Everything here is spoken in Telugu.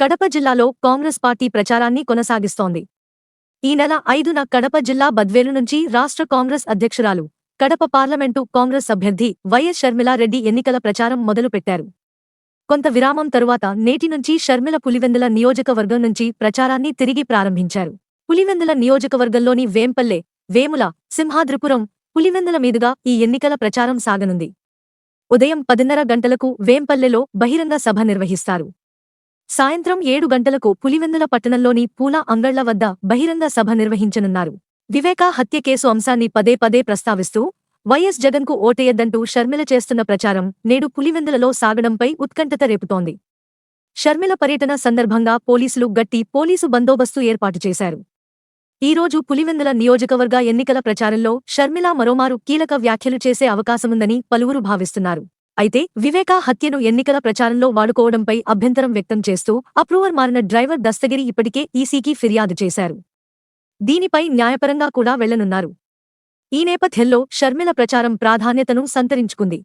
కడప జిల్లాలో కాంగ్రెస్ పార్టీ ప్రచారాన్ని కొనసాగిస్తోంది. ఈ నెల ఐదున కడప జిల్లా బద్వేలు నుంచి రాష్ట్ర కాంగ్రెస్ అధ్యక్షురాలు కడప పార్లమెంటు కాంగ్రెస్ అభ్యర్థి వైఎస్ షర్మిలారెడ్డి ఎన్నికల ప్రచారం మొదలుపెట్టారు. కొంత విరామం తరువాత నేటి నుంచి షర్మిల పులివెందుల నియోజకవర్గం నుంచి ప్రచారాన్ని తిరిగి ప్రారంభించారు. పులివెందుల నియోజకవర్గంలోని వేంపల్లె వేముల సింహాద్రిపురం పులివెందుల మీదుగా ఈ ఎన్నికల ప్రచారం సాగనుంది. ఉదయం పదిన్నర గంటలకు వేంపల్లెలో బహిరంగ సభ నిర్వహిస్తారు. సాయంత్రం ఏడు గంటలకు పులివెందుల పట్టణంలోని పూల అంగళ్ళ వద్ద బహిరంగ సభ నిర్వహించనున్నారు. వివేకా హత్య కేసు అంశాన్ని పదే పదే ప్రస్తావిస్తూ వైఎస్ జగన్కు ఓటేయద్దంటూ షర్మిల చేస్తున్న ప్రచారం నేడు పులివెందులలో సాగడంపై ఉత్కంఠత రేపుతోంది. షర్మిల పర్యటన సందర్భంగా పోలీసులు గట్టి పోలీసు బందోబస్తు ఏర్పాటు చేశారు. ఈరోజు పులివెందుల నియోజకవర్గ ఎన్నికల ప్రచారంలో షర్మిల మరోమారు కీలక వ్యాఖ్యలు చేసే అవకాశముందని పలువురు భావిస్తున్నారు. అయితే వివేకా హత్యను ఎన్నికల ప్రచారంలో వాడుకోవడంపై అభ్యంతరం వ్యక్తం చేస్తూ అప్రూవర్ మారిన డ్రైవర్ దస్తగిరి ఇప్పటికే ఈసీకి ఫిర్యాదు చేశారు. దీనిపై న్యాయపరంగా కూడా వెళ్ళనున్నారు. ఈ నేపథ్యంలో షర్మిల ప్రచారం ప్రాధాన్యతను సంతరించుకుంది.